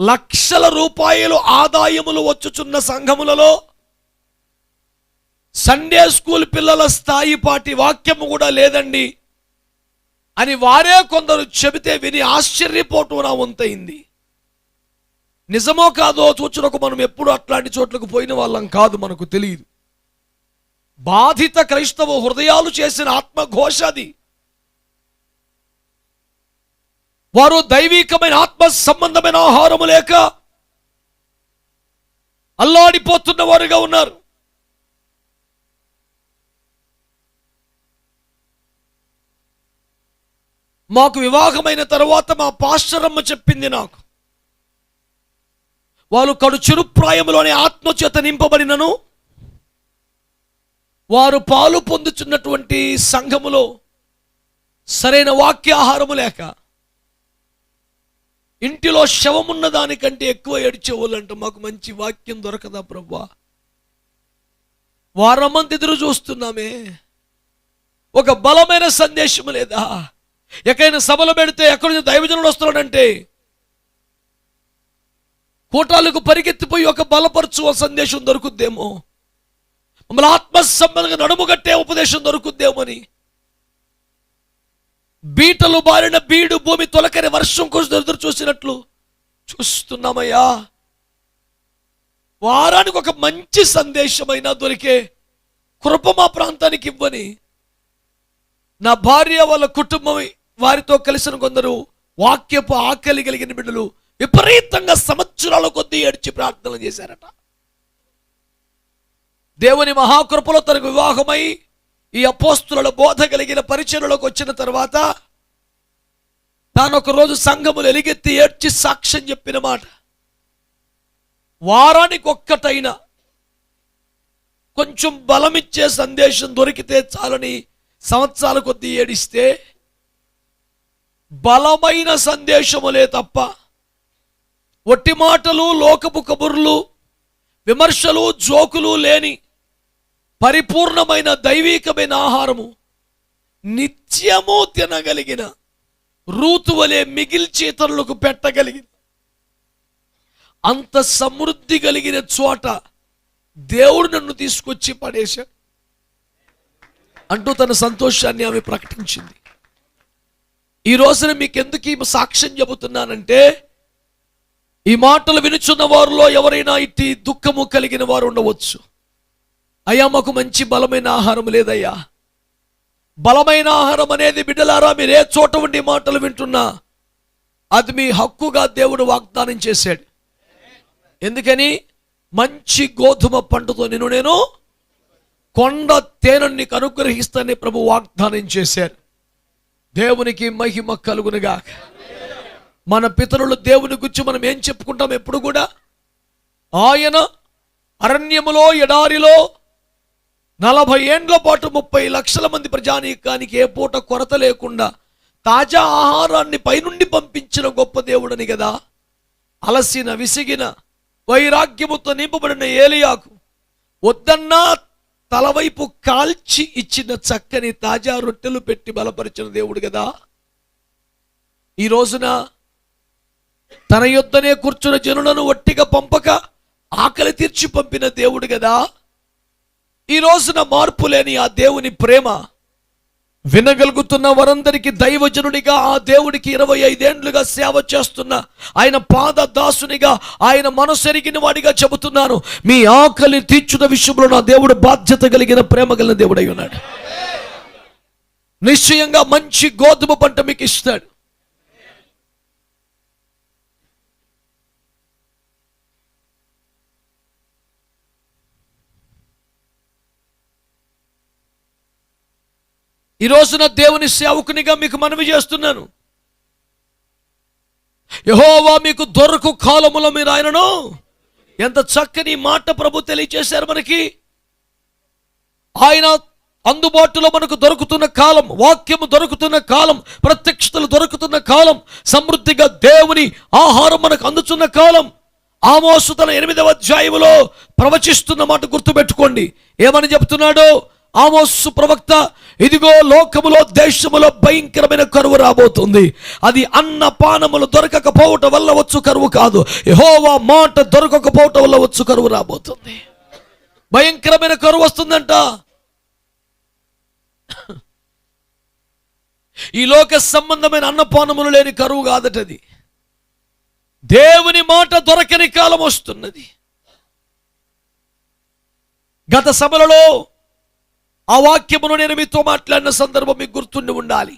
లక్షల రూపాయలు ఆదాయములు వచ్చుచున్న సంఘములలో Sunday school పిల్లల స్థాయి పాటి వాక్యము కూడా లేదండి. అని వారే కొందరు చెబితే విని ఆశ్చర్యపోవటం నా వంతయింది. నిజమో కాదో చూచినకు మనం ఎప్పుడు అట్లాంటి చోట్లకు పోయిన వాళ్ళం కాదు మనకు తెలియదు బాధిత క్రైస్తవ హృదయాలు చేసిన ఆత్మఘోష అది. వారు దైవికమైన ఆత్మ సంబంధమైన ఆహారము లేక అల్లాడిపోతున్న వారుగా ఉన్నారు. మాకు వివాహమైన తర్వాత మా పాశ్చరమ్మ చెప్పింది నాకు. వాళ్ళు కడు చిరుప్రాయంలోనే ఆత్మచేత నింపబడినను. వారు పాలు పొందుతున్నటువంటి సంఘములో సరైన వాక్యాహారము లేక ఇంటిలో శవమున్న దానికంటే ఎక్కువ ఏడ్చేవాళ్ళంట మాకు మంచి వాక్యం దొరకదా ప్రభా వారమంత ఎదురు చూస్తున్నామే. ఒక బలమైన సందేశం లేదా? ఎక్కడైనా సభలు పెడితే ఎక్కడి నుంచి దైవజనుడు వస్తున్నాడంటే? కూటాలకు పరిగెత్తిపోయి ఒక బలపరచు సందేశం దొరుకుద్దేమో? మమ్మల్ని ఆత్మ సంబంధంగా నడుముగట్టే ఉపదేశం దొరుకుద్దేమో అని. బీటలు బారిన బీడు భూమి తొలకరి వర్షం కోసం ఎదురు చూసినట్లు చూస్తున్నామయ్యా. వారానికి ఒక మంచి సందేశమైనా దొరికే కృప మా ప్రాంతానికి ఇవ్వని నా భార్య వాళ్ళ కుటుంబం వారితో కలిసిన కొందరు వాక్యపు ఆకలి కలిగిన బిడ్డలు విపరీతంగా సంవత్సరాల కొద్దీ ఏడ్చి ప్రార్థనలు చేశారట. దేవుని మహాకృపలో తనకు వివాహమై ఈ అపోస్తుల బోధ కలిగిన పరిచయలోకి వచ్చిన తర్వాత తాను ఒకరోజు సంఘములు ఎలిగెత్తి ఏడ్చి సాక్ష్యం చెప్పిన మాట. వారానికి ఒక్కటైనా కొంచెం బలమిచ్చే సందేశం దొరికితే చాలని సంవత్సరాల కొద్దీ ఏడిస్తే బలమైన సందేశములే తప్ప ఒట్టి మాటలు లోకపు కబుర్లు విమర్శలు జోకులు లేని పరిపూర్ణమైన దైవికమైన ఆహారము నిత్యము తినగలిగిన రూతువలే మిగిల్చి ఇతరులకు పెట్టగలిగిన అంత సమృద్ధి కలిగిన చోట దేవుడు నన్ను తీసుకొచ్చి పడేశాడు. అంటూ తన సంతోషాన్ని ఆమె ప్రకటించింది. ఈ రోజున మీకెందుకు ఈ సాక్ష్యం చెబుతున్నానంటే ఈ మాటలు వినుచున్న వారిలో ఎవరైనా ఇట్టి దుఃఖము కలిగిన వారు ఉండవచ్చు. అయ్యా మాకు మంచి బలమైన ఆహారం లేదయ్యా. బలమైన ఆహారం అనేది బిడ్డలారా మీరు ఏ చోట ఉండి మాటలు వింటున్నా అది మీ హక్కుగా దేవుడు వాగ్దానం చేశాడు. ఎందుకని? మంచి గోధుమ పంటతో నేను నేను కొండ తేనెను నీకు అనుగ్రహిస్తానని ప్రభు వాగ్దానం చేశారు. దేవునికి మహిమ కలుగునుగా మన పితరులు దేవుని గురించి మనం ఏం చెప్పుకుంటాం ఎప్పుడు కూడా? ఆయన అరణ్యములో ఎడారిలో నలభై ఏండ్ల పాటు ముప్పై లక్షల మంది ప్రజానీకానికి ఏ పూట కొరత లేకుండా తాజా ఆహారాన్ని పైనుండి పంపించిన గొప్ప దేవుడని కదా. అలసిన విసిగిన వైరాగ్యముతో నింపబడిన ఏలియాకు వద్దన్నా తలవైపు కాల్చి ఇచ్చిన చక్కని తాజా రొట్టెలు పెట్టి బలపరిచిన దేవుడు కదా. ఈ రోజున తన యొద్దనే కూర్చున్న జనులను ఒట్టిగా పంపక ఆకలి తీర్చి పంపిన దేవుడు కదా. ఈ రోజున మార్పు లేని ఆ దేవుని ప్రేమ వినగలుగుతున్న వారందరికీ దైవజనుడిగా ఆ దేవుడికి ఇరవై ఐదేండ్లుగా సేవ చేస్తున్న ఆయన పాద దాసునిగా ఆయన మనసెరిగిన వాడిగా చెబుతున్నాను. మీ ఆకలి తీర్చున్న విషయంలో నా దేవుడు బాధ్యత కలిగిన ప్రేమ కలిగిన దేవుడై ఉన్నాడు. నిశ్చయంగా మంచి గోధుమ పంట మీకు ఇస్తాడు. ఈ రోజున దేవుని సేవకునిగా మీకు మనవి చేస్తున్నాను. యహోవా మీకు దొరకు కాలములో మీరు ఆయనను ఎంత చక్కని మాట ప్రభు తెలియచేశారు మనకి. ఆయన అందుబాటులో మనకు దొరుకుతున్న కాలం వాక్యము దొరుకుతున్న కాలం ప్రత్యక్షతలు దొరుకుతున్న కాలం సమృద్ధిగా దేవుని ఆహారం మనకు అందుతున్న కాలం. ఆమోసు తన ఎనిమిదవ అధ్యాయములో ప్రవచిస్తున్న మాట గుర్తుపెట్టుకోండి. ఏమని చెప్తున్నాడో? ఆమోసు ప్రవక్త ఇదిగో లోకములో దేశములో భయంకరమైన కరువు రాబోతుంది. అది అన్న పానములు దొరకకపోవటం వల్ల వచ్చు కరువు కాదు. యహోవా మాట దొరకకపోవటం వల్ల వచ్చు కరువు రాబోతుంది. భయంకరమైన కరువు వస్తుందంట. ఈ లోక సంబంధమైన అన్నపానములు లేని కరువు కాదటది. దేవుని మాట దొరకని కాలం వస్తున్నది. గత సభలలో ఆ వాక్యమును నేను మీతో మాట్లాడిన సందర్భం మీకు గుర్తుండి ఉండాలి.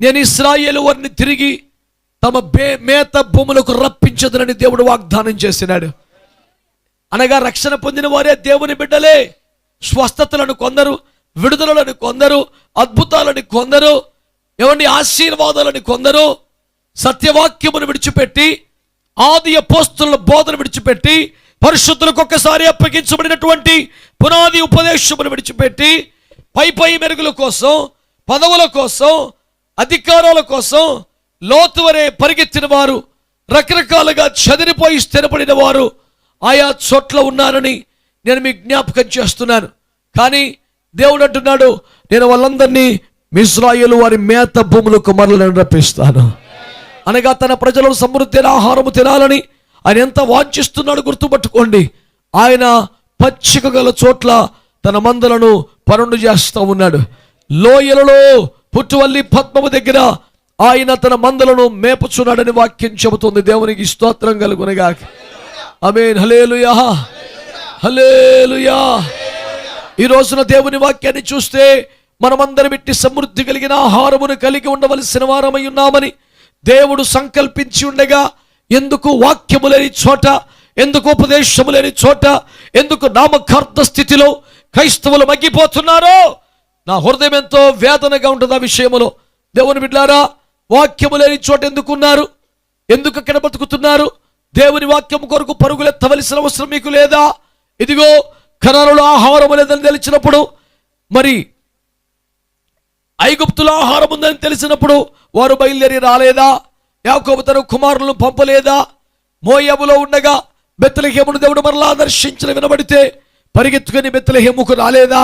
నేను ఇస్రాయేలు వారిని తిరిగి తమ బే మేత భూములకు రప్పించదునని దేవుడు వాగ్దానం చేసినాడు. అనగా రక్షణ పొందిన వారే దేవుని బిడ్డలే. స్వస్థతలను కొందరు విడుదలను కొందరు అద్భుతాలని కొందరు ఎవరిని ఆశీర్వాదాలని కొందరు సత్యవాక్యమును విడిచిపెట్టి ఆది అపోస్తుల బోధన విడిచిపెట్టి పరిశుద్ధులకు ఒక్కసారి అప్పగించబడినటువంటి పునాది ఉపదేశమును విడిచిపెట్టి పై పై మెరుగుల కోసం పదవుల కోసం అధికారాల కోసం లోతు వరే పరిగెత్తిన వారు రకరకాలుగా చదిరిపోయి స్థిరపడిన వారు ఆయా చోట్ల ఉన్నారని నేను మీకు జ్ఞాపకం చేస్తున్నాను. కానీ దేవుడు అంటున్నాడు నేను వాళ్ళందరినీ మిశ్రాయిలు వారి మేత భూములకు మరలను రప్పిస్తాను. అనగా తన ప్రజలు సమృద్ధి ఆహారము తినాలని ఆయన ఎంత వాంఛిస్తున్నాడు గుర్తుపట్టుకోండి. ఆయన పచ్చిక గల చోట్ల తన మందలను పరుండు చేస్తూ ఉన్నాడు. లోయలలో పుట్టువల్లి పద్మము దగ్గర ఆయన తన మందలను మేపుచున్నాడని వాక్యం చెబుతుంది. దేవునికి స్తోత్రం కలుగునగా అమేన్ హలేలుయా హలేలుయా ఈ రోజున దేవుని వాక్యాన్ని చూస్తే మనమందరం ఇట్టి సమృద్ధి కలిగిన ఆహారమును కలిగి ఉండవలసిన వారమై ఉన్నామని దేవుడు సంకల్పించి ఉండగా ఎందుకు వాక్యము లేని చోట ఎందుకు ఉపదేశము లేని చోట ఎందుకు నామకార్థ స్థితిలో క్రైస్తవులు మగ్గిపోతున్నారో? నా హృదయం ఎంతో వేదనగా ఉంటుంది ఆ విషయములో. దేవుని బిడ్డారా వాక్యము లేని చోట ఎందుకున్నారు? ఎందుకు అక్కడ బతుకుతున్నారు? దేవుని వాక్యం కొరకు పరుగులెత్తవలసిన అవసరం మీకు లేదా? ఇదిగో కరాలలో ఆహారం లేదని తెలిసినప్పుడు మరి ఐగుప్తులో ఆహారం ఉందని తెలిసినప్పుడు వారు బయలుదేరి రాలేదా? యాకోబు తన కుమారులను పంపలేదా? మోయబులో ఉండగా బెత్తలహేమును దేవుడు మరలా దర్శించిన వినబడితే పరిగెత్తుకుని బెత్తలహేముకు రాలేదా?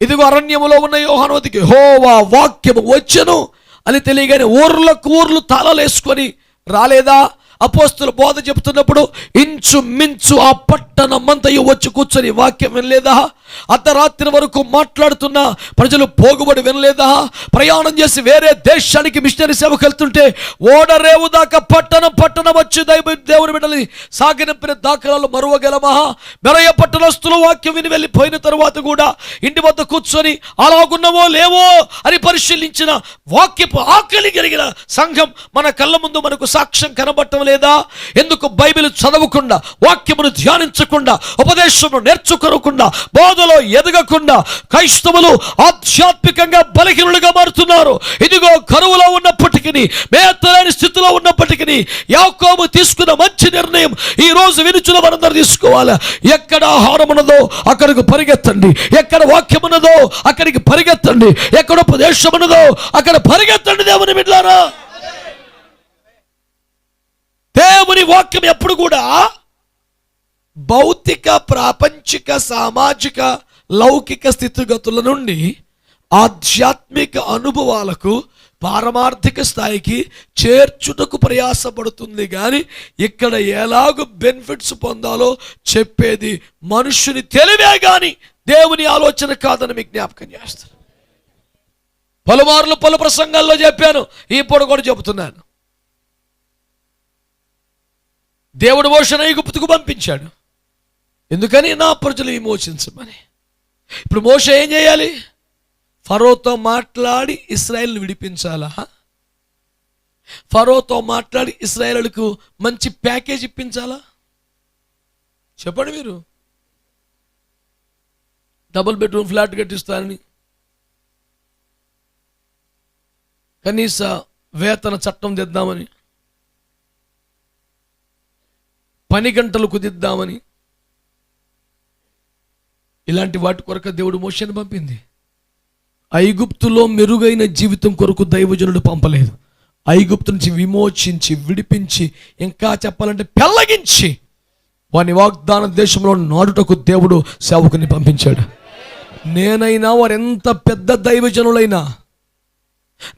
ఇదిగో అరణ్యములో ఉన్న యోహానవతికి హోవా వాక్యము వచ్చెను అని తెలియగానే ఊర్లకు ఊర్లు తాళాలు వేసుకొని రాలేదా? అపోస్తుల బోధ చెప్తున్నప్పుడు ఇంచు మించు ఆ పట్టణమంతయు వచ్చి కూర్చొని వాక్యం వినలేదా? అర్ధరాత్రి వరకు మాట్లాడుతున్న ప్రజలు పోగుబడి వినలేదా? ప్రయాణం చేసి వేరే దేశానికి మిషనరీ సేవకు వెళ్తుంటే ఓడరేవు దాకా పట్టణం పట్టణం వచ్చి దైవ దేవుని బిడ్డని సాగినంపిన దాఖలాలు మరువగలమా? మెరయ పట్టణస్తులు వాక్యం విని వెళ్ళిపోయిన తరువాత కూడా ఇంటి వద్ద కూర్చొని అలాగున్నవో లేవో అని పరిశీలించిన వాక్యపు ఆకలి కలిగిన సంఘం మన కళ్ళ ముందు మనకు సాక్ష్యం కనబడటం లేదా? ఎందుకు బైబిల్ చదవకుండా వాక్యమును ధ్యానించకుండా ఉపదేశమును నేర్చుకోకుండా బోధలో ఎదగకుండా క్రైస్తవులు ఆధ్యాత్మికంగా బలహీనులుగా మారుతున్నారు. ఇదిగో కరువులో ఉన్నప్పటికీ మేతలేని స్థితిలో ఉన్నప్పటికీ యాకోబు తీసుకున్న మంచి నిర్ణయం ఈ రోజు వినుచుల మనందరూ తీసుకోవాలి. ఎక్కడ ఆహారం ఉన్నదో అక్కడికి పరిగెత్తండి. ఎక్కడ వాక్యం ఉన్నదో అక్కడికి పరిగెత్తండి. ఎక్కడ ఉపదేశం ఉన్నదో అక్కడ పరిగెత్తండి దేవుని బిడ్డారా. దేవుని వాక్యం ఎప్పుడు కూడా భౌతిక ప్రాపంచిక సామాజిక లౌకిక స్థితిగతుల నుండి ఆధ్యాత్మిక అనుభవాలకు పారమార్థిక స్థాయికి చేర్చుటకు ప్రయాసపడుతుంది కానీ ఇక్కడ ఎలాగో బెనిఫిట్స్ పొందాలో చెప్పేది మనుషుని తెలివే కానీ దేవుని ఆలోచన కాదని మీకు జ్ఞాపకం చేస్తాను. పలుమార్లు పలు ప్రసంగాల్లో చెప్పాను ఇప్పుడు కూడా చెబుతున్నాను. దేవుడు మోషన్ ఐగుప్తుకు పంపించాడు. ఎందుకని నా ప్రజలు విమోచించమని? ఇప్పుడు మోస ఏం చేయాలి? ఫరోతో మాట్లాడి ఇస్రాయల్ని విడిపించాలా? ఫరోతో మాట్లాడి ఇస్రాయలకు మంచి ప్యాకేజ్ ఇప్పించాలా? చెప్పండి మీరు. డబుల్ బెడ్రూమ్ ఫ్లాట్ కట్టిస్తారని. కనీస వేతన చట్టం తెద్దామని. పని గంటలు కుదిద్దామని. ఇలాంటి వాటి కొరకు దేవుడు మోషను పంపింది. ఐగుప్తులో మెరుగైన జీవితం కొరకు దైవజనుడు పంపలేదు. ఐగుప్తు నుంచి విమోచించి విడిపించి ఇంకా చెప్పాలంటే పెళ్ళగించి వాని వాగ్దాన దేశంలో నాడుటకు దేవుడు సేవకుని పంపించాడు. నేనైనా వారు ఎంత పెద్ద దైవజనులైనా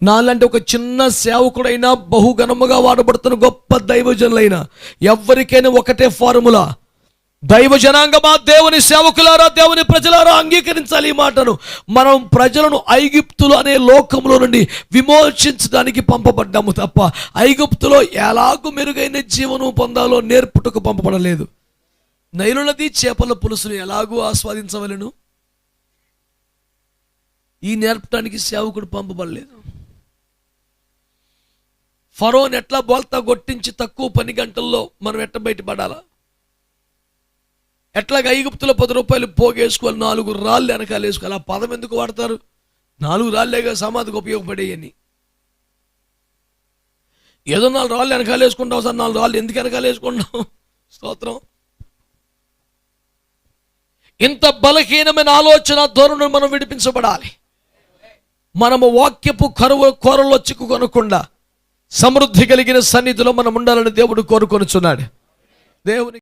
నాలాంటి ఒక చిన్న సేవకుడైనా బహుఘనముగా వాడబడుతున్న గొప్ప దైవజనులైనా ఎవరికైనా ఒకటే ఫార్ములా దైవ జనాంగమా దేవుని సేవకులారా దేవుని ప్రజలారా అంగీకరించాలి ఈ మాటను. మనం ప్రజలను ఐగుప్తులు అనే లోకంలో నుండి విమోచించడానికి పంపబడ్డాము తప్ప ఐగుప్తులో ఎలాగూ మెరుగైన జీవనం పొందాలో నేర్పుటకు పంపబడలేదు. నైలు నది చేపల పులుసును ఎలాగూ ఆస్వాదించవలను? ఈ నేర్పడానికి సేవకుడు పంపబడలేదు. ఫరోన్ ఎట్లా బోల్తా కొట్టించి తక్కువ పని గంటల్లో మనం ఎట్ట బయటపడాలా? ఎట్లాగ ఐగుప్తులో పది రూపాయలు పోగేసుకోవాలి నాలుగు రాళ్ళు వెనకాల వేసుకోవాలి ఆ పదం ఎందుకు వాడతారు? నాలుగు రాళ్ళేగా సమాధికి ఉపయోగపడేయని ఏదో నాలుగు రాళ్ళు వెనకాల వేసుకుంటాం సార్ నాలుగు రాళ్ళు ఎందుకు వెనకాల వేసుకుంటాం? స్తోత్రం. ఇంత బలహీనమైన ఆలోచన ధోరణి మనం విడిపించబడాలి. మనము వాక్యపు కరువు కోరలో చిక్కుకొనకుండా సమృద్ధి కలిగిన సన్నిధిలో మనం ఉండాలని దేవుడు కోరుకొనుచున్నాడు. దేవుని